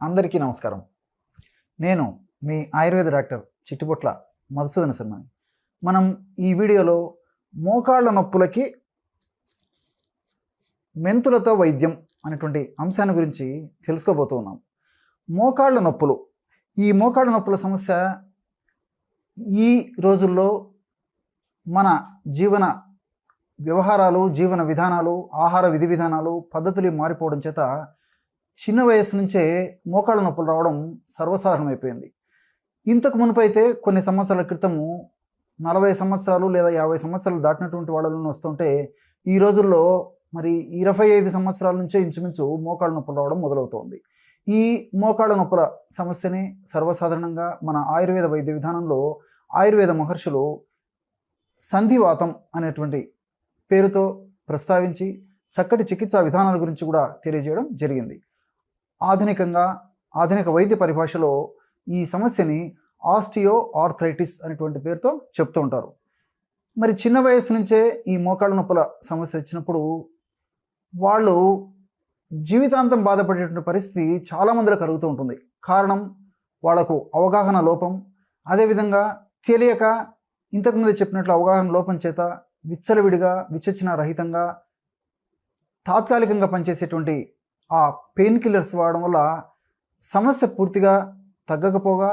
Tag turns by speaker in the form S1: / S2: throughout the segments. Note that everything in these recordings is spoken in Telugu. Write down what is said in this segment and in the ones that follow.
S1: అందరికీ నమస్కారం. నేను మీ ఆయుర్వేద డాక్టర్ చిట్టుపొట్ల మధుసూదన శర్మని మనం ఈ వీడియోలో మోకాళ్ళ నొప్పులకి మెంతులతో వైద్యం అనేటువంటి అంశాన్ని గురించి తెలుసుకోబోతూ ఉన్నాం. మోకాళ్ళ నొప్పులు. ఈ మోకాళ్ళ నొప్పుల సమస్య ఈ రోజుల్లో మన జీవన వ్యవహారాలు జీవన విధానాలు ఆహార విధి విధానాలు పద్ధతులు మారిపోవడం చేత చిన్న వయసు నుంచే మోకాళ్ళ నొప్పులు రావడం సర్వసాధారణమైపోయింది. ఇంతకు మునుపైతే కొన్ని సంవత్సరాల క్రితము నలభై సంవత్సరాలు లేదా యాభై సంవత్సరాలు దాటినటువంటి వాళ్ళలో వస్తుంటే ఈ రోజుల్లో మరి ఇరవై ఐదు సంవత్సరాల నుంచే ఇంచుమించు మోకాళ్ళ నొప్పులు రావడం మొదలవుతోంది. ఈ మోకాళ్ళ నొప్పుల సమస్యని సర్వసాధారణంగా మన ఆయుర్వేద వైద్య విధానంలో ఆయుర్వేద మహర్షులు సంధివాతం అనేటువంటి పేరుతో ప్రస్తావించి చక్కటి చికిత్సా విధానాల గురించి కూడా తెలియజేయడం జరిగింది. ఆధునికంగా ఆధునిక వైద్య పరిభాషలో ఈ సమస్యని ఆస్టియో ఆర్థరైటిస్ అనేటువంటి పేరుతో చెప్తూ ఉంటారు. మరి చిన్న వయసు నుంచే ఈ మోకాళ్ళ నొప్పుల సమస్య వచ్చినప్పుడు వాళ్ళు జీవితాంతం బాధపడేటువంటి పరిస్థితి చాలామందిలో కలుగుతూ ఉంటుంది. కారణం వాళ్ళకు అవగాహన లోపం. అదేవిధంగా తెలియక ఇంతకుముందు చెప్పినట్లు అవగాహన లోపం చేత విచ్చలవిడిగా విచక్షణ రహితంగా తాత్కాలికంగా పనిచేసేటువంటి ఆ పెయిన్ కిల్లర్స్ వాడడం వల్ల సమస్య పూర్తిగా తగ్గకపోగా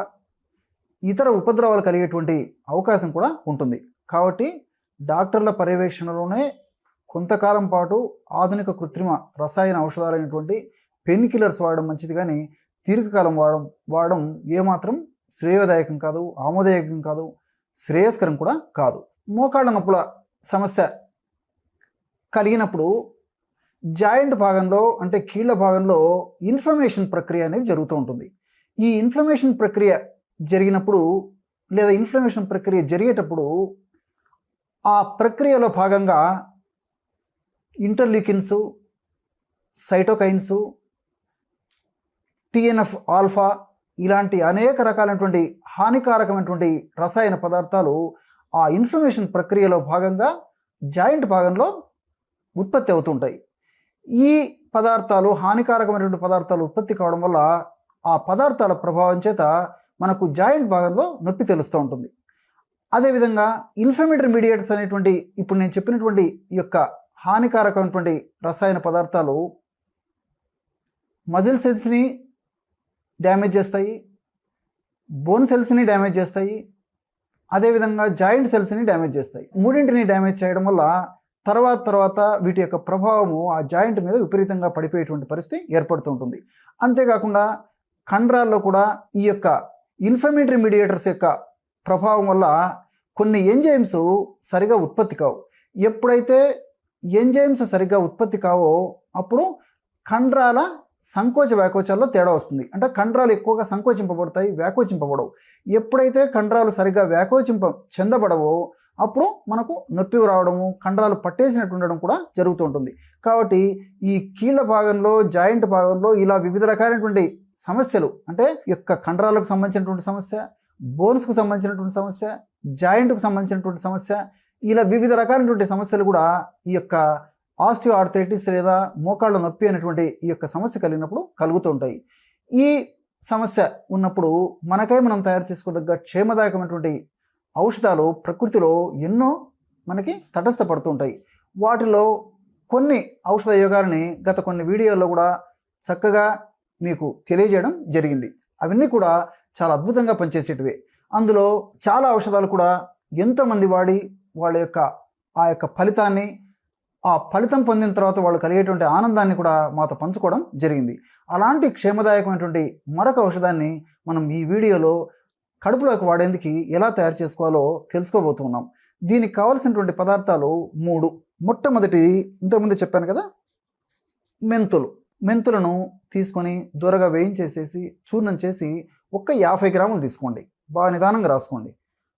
S1: ఇతర ఉపద్రవాలు కలిగేటువంటి అవకాశం కూడా ఉంటుంది. కాబట్టి డాక్టర్ల పర్యవేక్షణలోనే కొంతకాలం పాటు ఆధునిక కృత్రిమ రసాయన ఔషధాలైనటువంటి పెయిన్ కిల్లర్స్ వాడడం మంచిది కానీ దీర్ఘకాలం వాడడం వాడడం ఏమాత్రం శ్రేయోదాయకం కాదు ఆమోదాయకం కాదు శ్రేయస్కరం కూడా కాదు. మోకాళ్ళ నొప్పుల సమస్య కలిగినప్పుడు జాయింట్ భాగంలో అంటే కీళ్ళ భాగంలో ఇన్ఫ్లమేషన్ ప్రక్రియ అనేది జరుగుతూ ఉంటుంది. ఈ ఇన్ఫ్లమేషన్ ప్రక్రియ జరిగినప్పుడు లేదా ఇన్ఫ్లమేషన్ ప్రక్రియ జరిగేటప్పుడు ఆ ప్రక్రియలో భాగంగా ఇంటర్లీకిన్స్ సైటోకైన్స్ టిఎన్ఎఫ్ ఆల్ఫా ఇలాంటి అనేక రకాలైనటువంటి హానికారకమైనటువంటి రసాయన పదార్థాలు ఆ ఇన్ఫ్లమేషన్ ప్రక్రియలో భాగంగా జాయింట్ భాగంలో ఉత్పత్తి అవుతుంటాయి ఈ పదార్థాలు హానికారకమైనటువంటి పదార్థాలు ఉత్పత్తి కావడం వల్ల ఆ పదార్థాల ప్రభావం చేత మనకు జాయింట్ భాగంలో నొప్పి తెలుస్తూ ఉంటుంది. అదేవిధంగా ఇన్ఫ్లమేటరీ మీడియేటర్స్ అనేటువంటి ఇప్పుడు నేను చెప్పినటువంటి ఈ యొక్క హానికారకమైనటువంటి రసాయన పదార్థాలు మజిల్ సెల్స్ని డ్యామేజ్ చేస్తాయి బోన్ సెల్స్ని డ్యామేజ్ చేస్తాయి అదేవిధంగా జాయింట్ సెల్స్ని డ్యామేజ్ చేస్తాయి. మూడింటిని డ్యామేజ్ చేయడం వల్ల తర్వాత తర్వాత వీటి యొక్క ప్రభావము ఆ జాయింట్ మీద విపరీతంగా పడిపోయేటువంటి పరిస్థితి ఏర్పడుతుంటుంది అంతేకాకుండా కండరాల్లో కూడా ఈ యొక్క ఇన్ఫ్లమేటరీ మీడియేటర్స్ యొక్క ప్రభావం వల్ల కొన్ని ఎంజైమ్స్ సరిగా ఉత్పత్తి కావు. ఎప్పుడైతే ఎంజైమ్స్ సరిగ్గా ఉత్పత్తి కావో అప్పుడు కండరాల సంకోచ వ్యాకోచాల్లో తేడా వస్తుంది. అంటే కండరాలు ఎక్కువగా సంకోచింపబడతాయి వ్యాకోచింపబడవు. ఎప్పుడైతే కండరాలు సరిగ్గా వ్యాకోచింప చెందబడవో అప్పుడు మనకు నొప్పి రావడము కండరాలు పట్టేసినట్టు ఉండడం కూడా జరుగుతూ ఉంటుంది. కాబట్టి ఈ కీళ్ళ భాగంలో జాయింట్ భాగంలో ఇలా వివిధ రకాలైనటువంటి సమస్యలు అంటే యొక్క కండరాలకు సంబంధించినటువంటి సమస్య బోన్స్కు సంబంధించినటువంటి సమస్య జాయింట్కు సంబంధించినటువంటి సమస్య ఇలా వివిధ రకాలైనటువంటి సమస్యలు కూడా ఈ యొక్క ఆస్టియో ఆర్థరైటిస్ లేదా మోకాళ్ళ నొప్పి అనేటువంటి ఈ యొక్క సమస్య కలిగినప్పుడు కలుగుతూ ఉంటాయి. ఈ సమస్య ఉన్నప్పుడు మనకై మనం తయారు చేసుకోదగ్గ క్షేమదాయకమైనటువంటి ఔషధాలు ప్రకృతిలో ఎన్నో మనకి తటస్థపడుతుంటాయి. వాటిలో కొన్ని ఔషధ యోగాలని గత కొన్ని వీడియోల్లో కూడా చక్కగా మీకు తెలియజేయడం జరిగింది. అవన్నీ కూడా చాలా అద్భుతంగా పనిచేసేటివే. అందులో చాలా ఔషధాలు కూడా ఎంతోమంది వాడి వాళ్ళ యొక్క ఆ యొక్క ఫలితాన్ని ఆ ఫలితం పొందిన తర్వాత వాళ్ళు కలిగేటువంటి ఆనందాన్ని కూడా మాతో పంచుకోవడం జరిగింది. అలాంటి క్షేమదాయకమైనటువంటి మరొక ఔషధాన్ని మనం ఈ వీడియోలో కడుపులోకి వాడేందుకు ఎలా తయారు చేసుకోవాలో తెలుసుకోబోతున్నాం దీనికి కావలసినటువంటి పదార్థాలు మూడు. మొట్టమొదటి ఇంతకుముందు చెప్పాను కదా మెంతులు. మెంతులను తీసుకొని దూరగా వేయించేసేసి చూర్ణం చేసి ఒక్క యాభై గ్రాములు తీసుకోండి. బాగా నిదానంగా రాసుకోండి.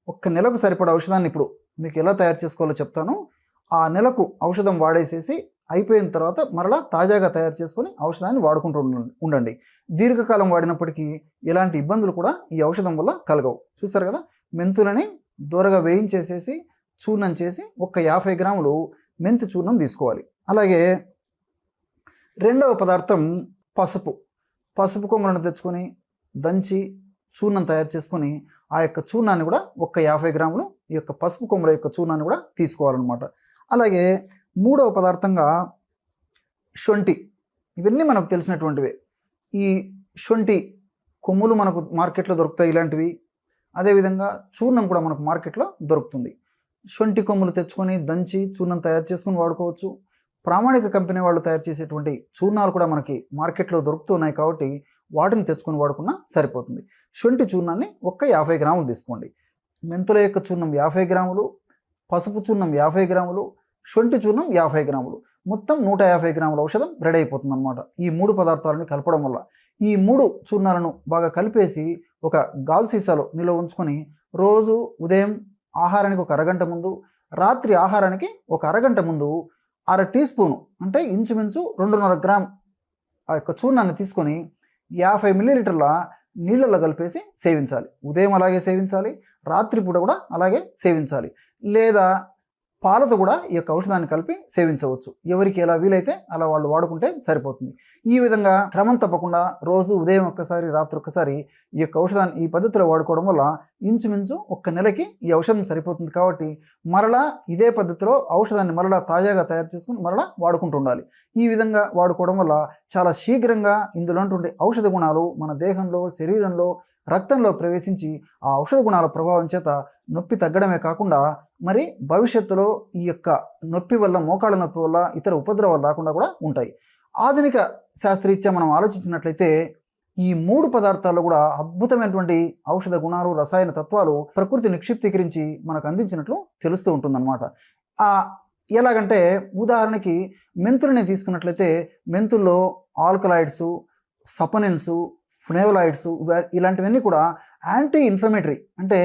S1: ఒక్క నెలకు సరిపడా ఔషధాన్ని ఇప్పుడు మీకు ఎలా తయారు చేసుకోవాలో చెప్తాను. ఆ నెలకు ఔషధం వాడేసేసి అయిపోయిన తర్వాత మరలా తాజాగా తయారు చేసుకొని ఔషధాన్ని వాడుకుంటూ ఉండండి- దీర్ఘకాలం వాడినప్పటికీ ఎలాంటి ఇబ్బందులు కూడా ఈ ఔషధం వల్ల కలగవు. చూసారు కదా? మెంతులని దూరగా వేయించేసేసి చూర్ణం చేసి ఒక యాభై గ్రాములు మెంతు చూర్ణం తీసుకోవాలి. అలాగే రెండవ పదార్థం పసుపు. పసుపు కొమ్మలను తెచ్చుకొని దంచి చూర్ణం తయారు చేసుకొని ఆ యొక్క చూర్ణాన్ని కూడా ఒక యాభై గ్రాములు ఈ యొక్క పసుపు కొమ్మల యొక్క చూర్ణాన్ని కూడా తీసుకోవాలన్నమాట. అలాగే మూడవ పదార్థంగా శొంఠి. ఇవన్నీ మనకు తెలిసినటువంటివే. ఈ శొంఠి కొమ్ములు మనకు మార్కెట్లో దొరుకుతాయి ఇలాంటివి. అదేవిధంగా చూర్ణం కూడా మనకు మార్కెట్లో దొరుకుతుంది. శొంఠి కొమ్ములు తెచ్చుకొని దంచి చూర్ణం తయారు చేసుకొని వాడుకోవచ్చు. ప్రామాణిక కంపెనీ వాళ్ళు తయారు చేసేటువంటి చూర్ణాలు కూడా మనకి మార్కెట్లో దొరుకుతున్నాయి కాబట్టి వాటిని తెచ్చుకొని వాడుకున్నా సరిపోతుంది. శొంఠి చూర్ణాన్ని ఒక్క యాభై గ్రాములు తీసుకోండి. మెంతుల యొక్క చూర్ణం యాభై గ్రాములు పసుపు చూర్ణం యాభై గ్రాములు శొంఠి చూర్ణం యాభై గ్రాములు. మొత్తం నూట యాభై గ్రాముల ఔషధం రెడీ అయిపోతుంది అనమాట ఈ మూడు పదార్థాలను కలపడం వల్ల. ఈ మూడు చూర్ణాలను బాగా కలిపేసి ఒక గాజు సీసాలో నిల్వ ఉంచుకొని రోజు ఉదయం ఆహారానికి ఒక అరగంట ముందు రాత్రి ఆహారానికి ఒక అరగంట ముందు అర టీ స్పూను అంటే ఇంచుమించు రెండున్నర గ్రామ్ ఆ యొక్క చూర్ణాన్ని తీసుకొని యాభై మిల్లీలీటర్ల నీళ్ళల్లో కలిపేసి సేవించాలి. ఉదయం అలాగే సేవించాలి రాత్రిపూట కూడా అలాగే సేవించాలి. లేదా పాలతో కూడా ఈ యొక్క ఔషధాన్ని కలిపి సేవించవచ్చు. ఎవరికి ఎలా వీలైతే అలా వాళ్ళు వాడుకుంటే సరిపోతుంది. ఈ విధంగా క్రమం తప్పకుండా రోజు ఉదయం ఒక్కసారి రాత్రి ఒక్కసారి ఈ యొక్క ఔషధాన్ని ఈ పద్ధతిలో వాడుకోవడం వల్ల ఇంచుమించు ఒక్క నెలకి ఈ ఔషధం సరిపోతుంది కాబట్టి మరలా ఇదే పద్ధతిలో ఔషధాన్ని మరలా తాజాగా తయారు చేసుకుని మరలా వాడుకుంటూ ఉండాలి. ఈ విధంగా వాడుకోవడం వల్ల చాలా శీఘ్రంగా ఇందులో ఔషధ గుణాలు మన దేహంలో శరీరంలో రక్తంలో ప్రవేశించి ఆ ఔషధ గుణాల ప్రభావం చేత నొప్పి తగ్గడమే కాకుండా మరి భవిష్యత్తులో ఈ యొక్క నొప్పి వల్ల మోకాళ్ళ నొప్పి వల్ల ఇతర ఉపద్రవాలు రాకుండా కూడా ఉంటాయి. ఆధునిక శాస్త్రీత్యా మనం ఆలోచించినట్లయితే ఈ మూడు పదార్థాల్లో కూడా అద్భుతమైనటువంటి ఔషధ గుణాలు రసాయన తత్వాలు ప్రకృతి నిక్షిప్తీకరించి మనకు అందించినట్లు తెలుస్తూ ఉంటుందన్నమాట. ఆ ఎలాగంటే ఉదాహరణకి మెంతులని తీసుకున్నట్లయితే మెంతుల్లో ఆల్కలాయిడ్స్ సపనెన్స్ ఫ్లేవలాయిడ్స్ ఇలాంటివన్నీ కూడా యాంటీ ఇన్ఫ్లమేటరీ అంటే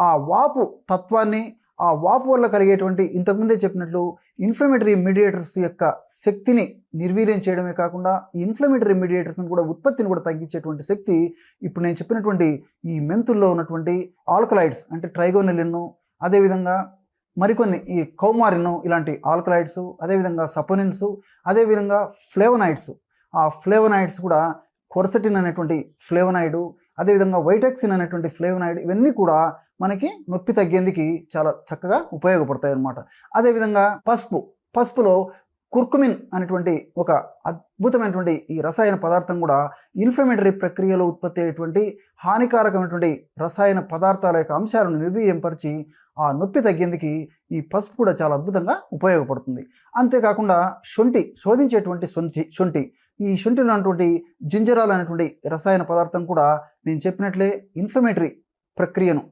S1: ఆ వాపు తత్వాన్ని ఆ వాపు వల్ల కలిగేటువంటి ఇంతకుముందే చెప్పినట్లు ఇన్ఫ్లమేటరీ మీడియేటర్స్ యొక్క శక్తిని నిర్వీర్యం చేయడమే కాకుండా ఇన్ఫ్లమేటరీ మీడియేటర్స్ని కూడా ఉత్పత్తిని కూడా తగ్గించేటువంటి శక్తి ఇప్పుడు నేను చెప్పినటువంటి ఈ మెంతుల్లో ఉన్నటువంటి ఆల్కలైడ్స్ అంటే ట్రైగోనెలిన్ను అదేవిధంగా మరికొన్ని ఈ కౌమారిన్ ఇలాంటి ఆల్కలైడ్స్ అదేవిధంగా సపోనిన్స్ అదేవిధంగా ఫ్లేవనాయిడ్స్ ఆ ఫ్లేవనాయిడ్స్ కూడా కొరసటిన్ అనేటువంటి ఫ్లేవనాయిడ్ అదేవిధంగా వైటాక్సిన్ అనేటువంటి ఫ్లేవనాయిడ్ ఇవన్నీ కూడా మనకి నొప్పి తగ్గేందుకు చాలా చక్కగా ఉపయోగపడతాయి అన్నమాట అదేవిధంగా పసుపు పసుపులో కుర్కుమిన్ అనేటువంటి ఒక అద్భుతమైనటువంటి ఈ రసాయన పదార్థం కూడా ఇన్ఫ్లమేటరీ ప్రక్రియలో ఉత్పత్తి అయ్యేటువంటి హానికారకమైనటువంటి రసాయన పదార్థాల యొక్క అంశాలను నిర్వీర్యంపరిచి ఆ నొప్పి తగ్గేందుకు ఈ పసుపు కూడా చాలా అద్భుతంగా ఉపయోగపడుతుంది. అంతేకాకుండా శొంఠి శోధించేటువంటి శొంఠి శొంఠి. ఈ శొంఠిలో ఉన్నటువంటి జింజరాలు అనేటువంటి రసాయన పదార్థం కూడా నేను చెప్పినట్లే ఇన్ఫ్లమేటరీ ప్రక్రియను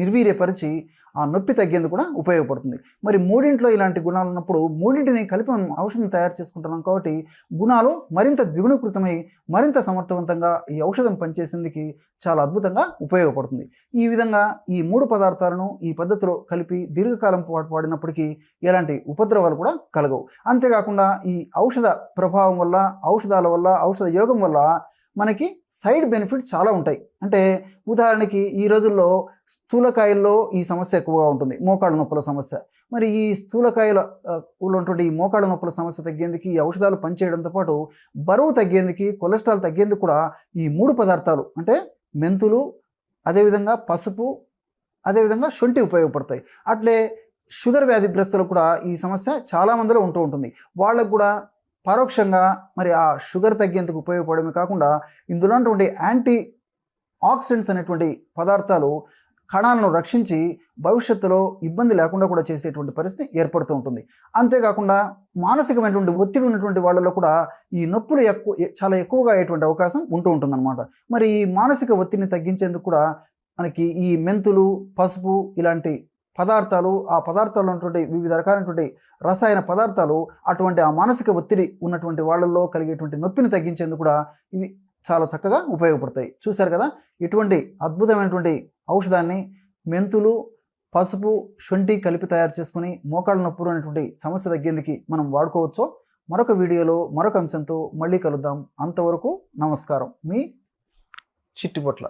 S1: నిర్వీర్యపరిచి ఆ నొప్పి తగ్గేందుకు కూడా ఉపయోగపడుతుంది. మరి మూడింట్లో ఇలాంటి గుణాలు ఉన్నప్పుడు మూడింటిని కలిపి మనం ఔషధం తయారు చేసుకుంటున్నాం కాబట్టి గుణాలు మరింత ద్విగుణీకృతమై మరింత సమర్థవంతంగా ఈ ఔషధం పనిచేసేందుకు చాలా అద్భుతంగా ఉపయోగపడుతుంది. ఈ విధంగా ఈ మూడు పదార్థాలను ఈ పద్ధతిలో కలిపి దీర్ఘకాలం పాటు వాడినప్పటికీ ఎలాంటి ఉపద్రవాలు కూడా కలగవు. అంతేకాకుండా ఈ ఔషధ ప్రభావం వల్ల ఔషధాల వల్ల ఔషధ యోగం వల్ల మనకి సైడ్ బెనిఫిట్స్ చాలా ఉంటాయి. అంటే ఉదాహరణకి ఈ రోజుల్లో స్థూలకాయల్లో ఈ సమస్య ఎక్కువగా ఉంటుంది. మోకాళ్ళ నొప్పుల సమస్య. మరి ఈ స్థూలకాయల ఉన్నటువంటి ఈ మోకాళ్ళ నొప్పుల సమస్య తగ్గేందుకు ఈ ఔషధాలు పనిచేయడంతో పాటు బరువు తగ్గేందుకు కొలెస్ట్రాల్ తగ్గేందుకు కూడా ఈ మూడు పదార్థాలు అంటే మెంతులు అదేవిధంగా పసుపు అదేవిధంగా శొంఠి ఉపయోగపడతాయి. అట్లే షుగర్ వ్యాధిగ్రస్తులు కూడా ఈ సమస్య చాలా మందిలో ఉంటూ ఉంటుంది. వాళ్ళకు కూడా పరోక్షంగా మరి ఆ షుగర్ తగ్గేందుకు ఉపయోగపడమే కాకుండా ఇందులో ఉన్నటువంటి యాంటీ ఆక్సిడెంట్స్ అనేటువంటి పదార్థాలు కణాలను రక్షించి భవిష్యత్తులో ఇబ్బంది లేకుండా కూడా చేసేటువంటి పరిస్థితి ఏర్పడుతూ ఉంటుంది. అంతేకాకుండా మానసికమైనటువంటి ఒత్తిడి ఉన్నటువంటి వాళ్ళలో కూడా ఈ నొప్పులు ఎక్కువ చాలా ఎక్కువగా అయ్యేటువంటి అవకాశం ఉంటూ ఉంటుందన్నమాట. మరి ఈ మానసిక ఒత్తిడిని తగ్గించేందుకు కూడా మనకి ఈ మెంతులు పసుపు ఇలాంటి పదార్థాలు ఆ పదార్థాలు ఉన్నటువంటి వివిధ రకాలైనటువంటి రసాయన పదార్థాలు అటువంటి ఆ మానసిక ఒత్తిడి ఉన్నటువంటి వాళ్ళల్లో కలిగేటువంటి నొప్పిని తగ్గించేందుకు కూడా ఇవి చాలా చక్కగా ఉపయోగపడతాయి. చూశారు కదా? ఇటువంటి అద్భుతమైనటువంటి ఔషధాన్ని మెంతులు పసుపు శొంఠి కలిపి తయారు చేసుకుని మోకాళ్ళ నొప్పులు అనేటువంటి సమస్య తగ్గేందుకు మనం వాడుకోవచ్చో మరొక వీడియోలో మరొక అంశంతో మళ్ళీ కలుద్దాం. అంతవరకు నమస్కారం. మీ చిట్టుబొట్ల